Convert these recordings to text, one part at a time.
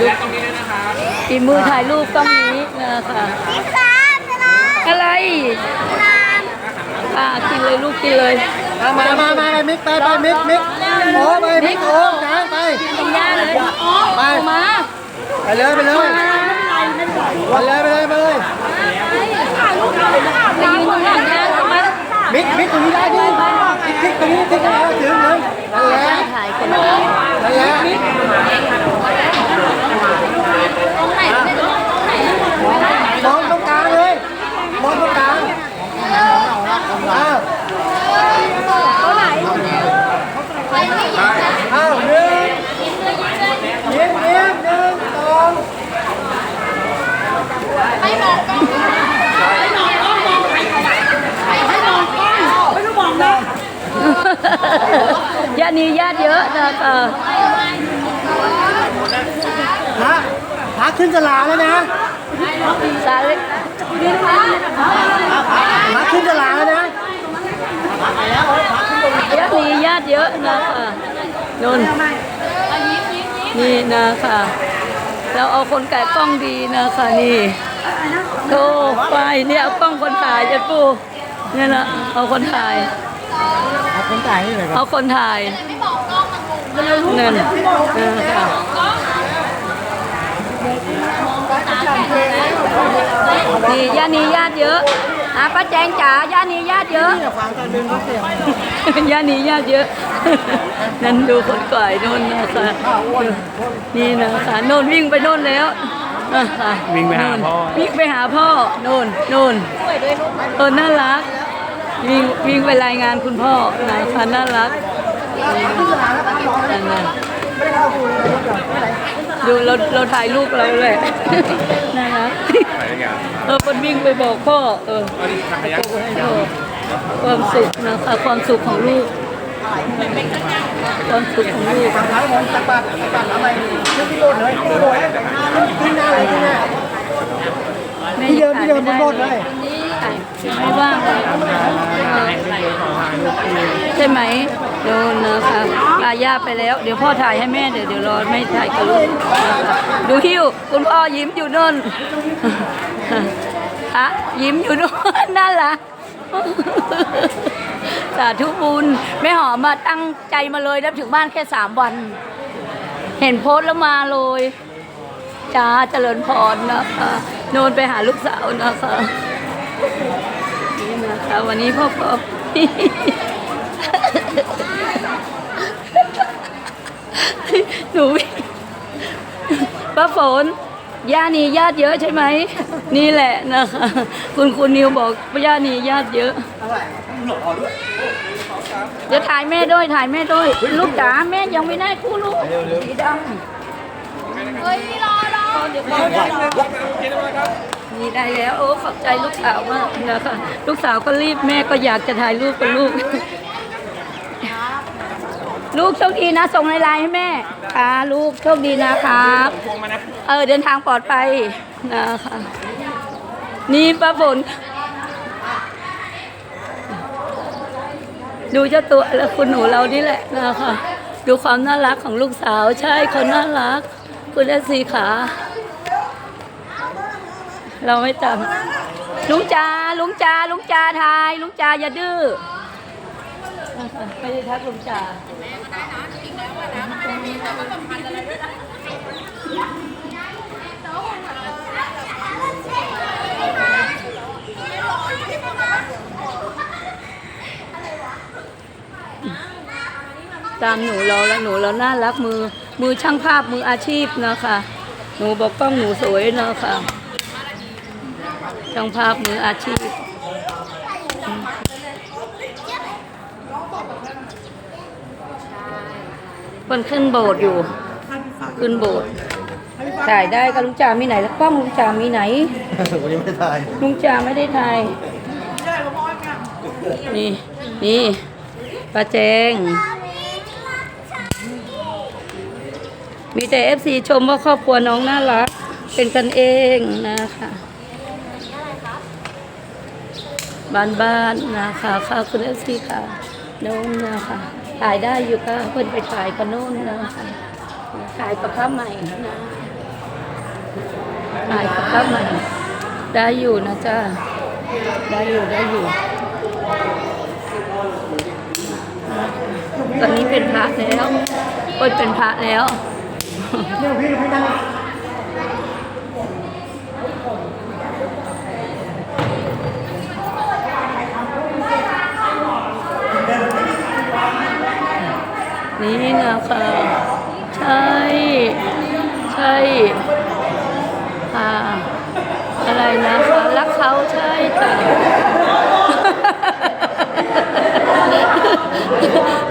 ยุคฝีมือถ่ายรูปต้องนี้นะคะอะไรอ่ากินเลยลูกกินเลยเอามามามาไปมิกไปไปมิกมิกโอ้ไปมิกโอ้ช้างไปกินยาเลยไปเอามาไปเลยไปเลยไปเลยไปเลยไปเลยไปยืนตรงหลังยาทำไมมิกมิกตรงนี้ได้ดิมิกมิกตรงนี้ติ๊กแล้วถึงเลยนั่นแหละถ่ายคนละนั่นแหละ มองตรงกลางเลยมองตรงกลางอ้าวอ้าวหนึ่งยิ้มยิ้มหนึ่งสองญาตินี้ญาติเยอะนะคะพระพระ ขึ้นสลาแล้วนะสาเล็กพระขึ้นสลาแล้วนะญาตินี้ญาติเยอะนะคะนนนี่นะคะเราเอาคนแก่กล้องดีนะคะนี่โธ่ไปเนี่ยเอากล้องคนถ่ายจะปูเนี่ยนะเอาคนถ่ายเอาคนถ่ายนี่เลยครับเอาคนถ่ายนั่นนะคะ นี่ญาตินี้ญาติเยอะอะป้าแจงจ๋าญาตินี้ญาติเยอะฟังตอนดึงเขาเสียงย่านนี้ญาติเยอะ นั่นดูคนก่อยโน่นนะคะนี่นะคะโน่นวิ่งไปโน่นแล้วนะคะวิ่งไปหาพ่อวิ่งไปหาพ่อโน่นโน่นเออน่ารักวิ่งวิ่งไปรายงานคุณพ่อนะคะน่ารักนั่นน่ะ ดูเราเราถ่ายรูปเราแหละน่ารักไปด้วยกันเออคนวิ่งไปบอกพ่อเออเอาดิขับขยันโอ้ให้พ่อความสุขนะคะความสุขของลูกความสุขของลูกฝั่งท้ายมองตักบาตรตักบาตรอะไรขึ้นที่โลดเลยขึ้นโลดขึ้นหน้าเลยขึ้นหน้าแม่ที่เดิมถ่าที่เดิมบนรถเลยไม่ว่างเลยใช่ไหม โดนนะคะอาญาไปแล้ว เดี๋ยวพ่อถ่ายให้แม่เดี๋ยวเดี๋ยวรอไม่ถ่ายกับลูกดูหิ้วคุณพ่อยิ้มอยู่โน่นอะยิ้มอยู่โน่นนั่นล่ะสาธุบุญแม่หอมมาตั้งใจมาเลยแล้วถึงบ้านแค่สามวัน เห็นโพสแล้วมาเลยจ้าเจริญพรนะคะโนนไปหาลูกสาวนะคะนี่นะคะวันนี้พ่อพ่อ หนูวิ่งป้าฝนย่านีญาติเยอะใช่ไหม นี่แหละนะคะคุณคุณนิวบอกว่าย่านีญาติเยอะเดี๋ยวถ่ายแม่ด้วยถ่ายแม่ด้วย ลูกจ๋าแม่ยังไม่ได้คู่ลูกสีดำเฮ้ยรอรอเดี๋ยวพ่อได้นี่ได้แล้ว โอ้ขอบใจลูกสาวมากนะคะลูกสาวก็รีบแม่ก็อยากจะถ่ายรูปกับลูก ลูกโชคดีนะ ส่งในไลน์ให้แม่ ค่ะ ลูกโชคดีนะครับ พวงมานะเออเดินทางปลอดภัยนะคะนี่ป้าฝนดูเจ้าตัวและคุณหนูเรานี่แหละนะคะดูความน่ารักของลูกสาวใช่คนน่ารัก คุณแอสีขา เราไม่จำลุงจาลุงจาลุงจาทาย ลุงจาอย่าดื้อ นะคะไม่ได้ทักลุงจาตามหนูเราแล้วหนูเราน่ารักมือ มือช่างภาพมืออาชีพนะคะ หนูบอกกล้องหนูสวยนะคะช่างภาพมืออาชีพอืม มันขึ้นโบสถ์อยู่ ขึ้นโบสถ์ถ่ายได้ก็ลุงจามีไหนแล้วกล้องลุงจามีไหน วันนี้ไม่ถ่าย ลุงจ่าไม่ได้ถ่าย นี่นี่ป้าแจง มีแต่เอฟซีชมว่าครอบครัวน้องน่ารัก เป็นกันเองนะคะบ้านบ้านๆนะคะค่ะคุณเอฟซีค่ะโน่นนะคะ ถ่ายได้อยู่ค่ะเพิ่นไปถ่ายกันโน่นนะคะถ่ายกับผ้าใหม่นะถ่ายกับผ้าวมันได้อยู่นะจ้าได้อยู่ได้อยู่ ตอนนี้เป็นพระแล้วเปิดเป็นพระแล้วเดี๋ยวพี่พี่นั่ง นี่นะคะ ใช่ ใช่ค่ะอะไรนะคะ รักเขาใช่ค่ะ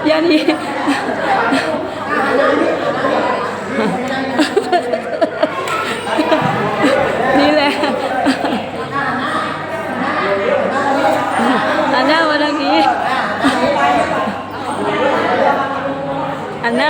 ยานีนี่แหละอันหน้ามาทางนี้ อันหน้า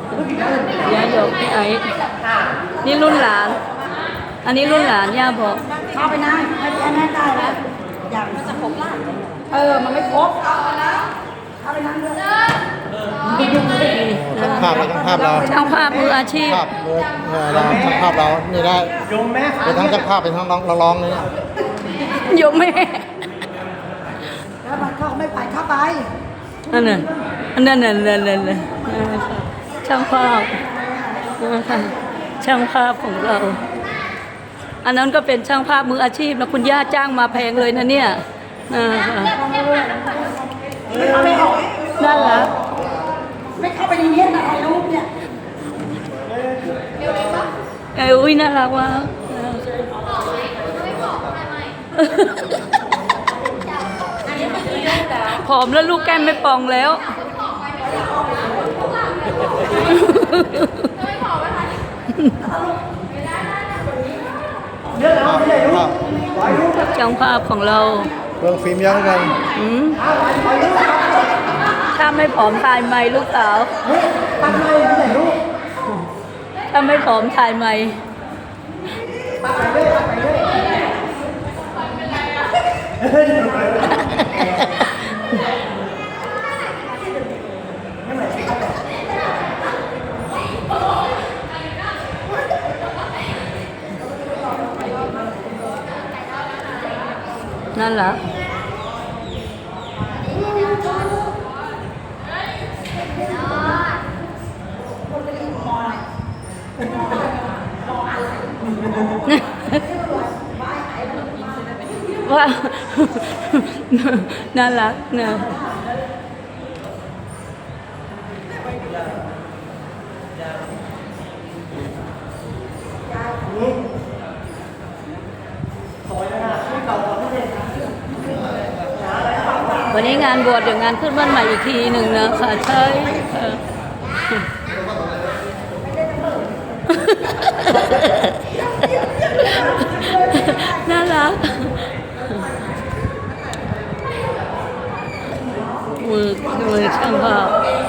ย่าหยอกไม่ไอ้นี่รุ่นหลาน อันนี้รุ่นหลานย่าบอกเข้าไปนะไม่แพ้แม่ได้แล้วอย่างมันจะครบล่ะเออ มันไม่ครบเข้าไปนั่งด้วยช่างภาพเราช่างภาพเราช่างภาพมืออาชีพภาพเลยเออเราช่างภาพเรานี่ได้โยมแม่เป็นทั้งช่างภาพเป็นทั้งร้องร้องเลยเนี่ยโยมแม่แล้วมันเข้าไม่ไปเข้าไปอันนั้นอันนั้นนั่นนั่นนั่นนั่นนะคะ ช่างภาพนะคะช่างภาพของเรา อันนั้นก็เป็นช่างภาพมืออาชีพนะคุณย่าจ้างมาแพงเลยนะเนี่ยนะคะไม่เข้าไปออกน่ารักไม่เข้าไปในนี้นะถ่ายรูปเนี่ยเอ้ยอุ้ยน่ารักว่ากผอมแล้วลูกแก้มไม่ปองแล้ว ภาพภาพช่างภาพของเราเรื่องฟิล์มเยอะเหลือเกินอืมถ้าไม่ผอมถ่ายไหมลูกสาวปัดเลยไม่ใส่รูปถ้าไม่ผอมถ่ายไหมนั่นแหละ ว่าน่ารักเนอะ วันนี้งานบวชเดี๋ยวงานขึ้นบ้านใหม่อีกทีหนึ่งนะคะใช่น่ารักมือมือช่างภาพ